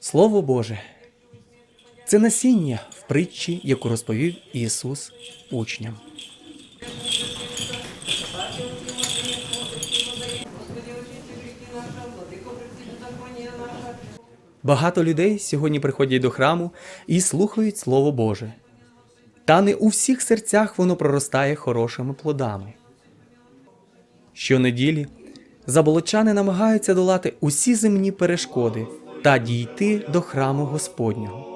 Слово Боже. Це насіння в притчі, яку розповів Ісус учням. Багато людей сьогодні приходять до храму і слухають Слово Боже. Та не у всіх серцях воно проростає хорошими плодами. Щонеділі заболочани намагаються долати усі земні перешкоди та дійти до храму Господнього.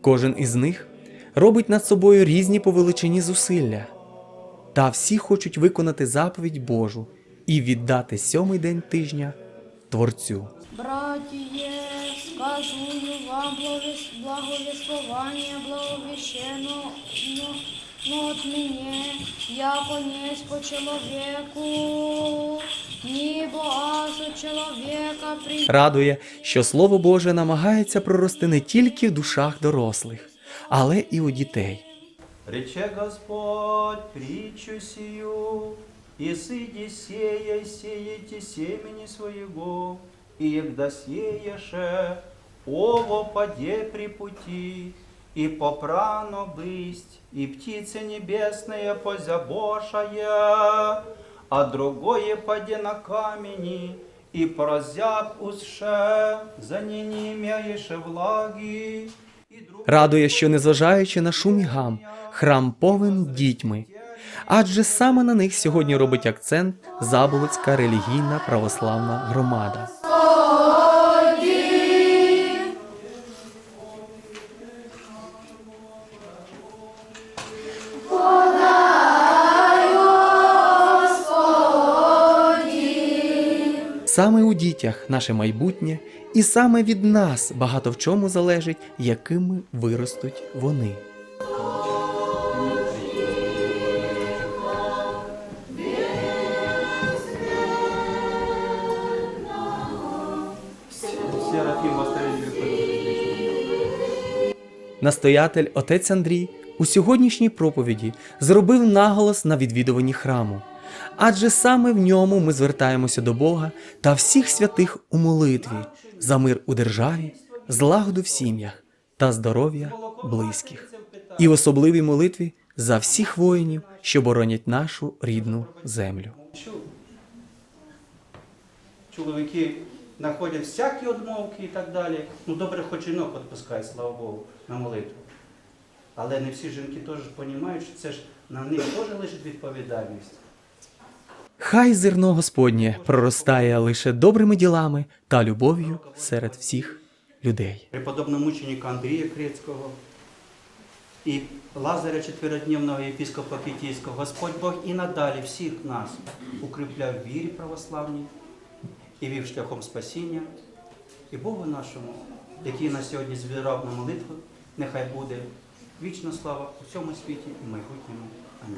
Кожен із них робить над собою різні по величині зусилля, та всі хочуть виконати заповідь Божу і віддати сьомий день тижня Творцю. Братіє, сказую вам благовіс- благовествовання благовіщено ну, ну, от мене, яко несть по чоловіку, нібо от чоловіка при... Радує, що Слово Боже намагається прорости не тільки в душах дорослих, але і у дітей. Рече Господь притчу сию, и сыди сея, сеете семени своего, и егда сеяше, ово поде при пути, и попрано бысть, и птицы небесные позябошая, а другое поде на камени, и прозяб усше, за не не имеешь влаги, и друг... Радує, що незважаючи на шум і гам, храм повен дітьми. Адже саме на них сьогодні робить акцент Заболоцька релігійна православна громада. Саме у дітях наше майбутнє, і саме від нас багато в чому залежить, якими виростуть вони. Настоятель отець Андрій у сьогоднішній проповіді зробив наголос на відвідуванні храму, адже саме в ньому ми звертаємося до Бога та всіх святих у молитві за мир у державі, злагоду в сім'ях та здоров'я близьких, і в особливій молитві за всіх воїнів, що боронять нашу рідну землю. Чоловіки знаходять всякі одмовки і так далі. Ну добре, хоч жінок відпускає, слава Богу, на молитву. Але не всі жінки теж розуміють, що це ж на них теж лежить відповідальність. Хай зерно Господнє проростає лише добрими ділами та любов'ю серед всіх людей. Преподобного мученика Андрія Крицького і Лазаря Четверодневного єпископа Китійського, Господь Бог і надалі всіх нас укріпляв в вірі православній і вів шляхом спасіння. І Богу нашому, який нас сьогодні збирав на молитву, нехай буде вічна слава у всьому світі і майбутньому.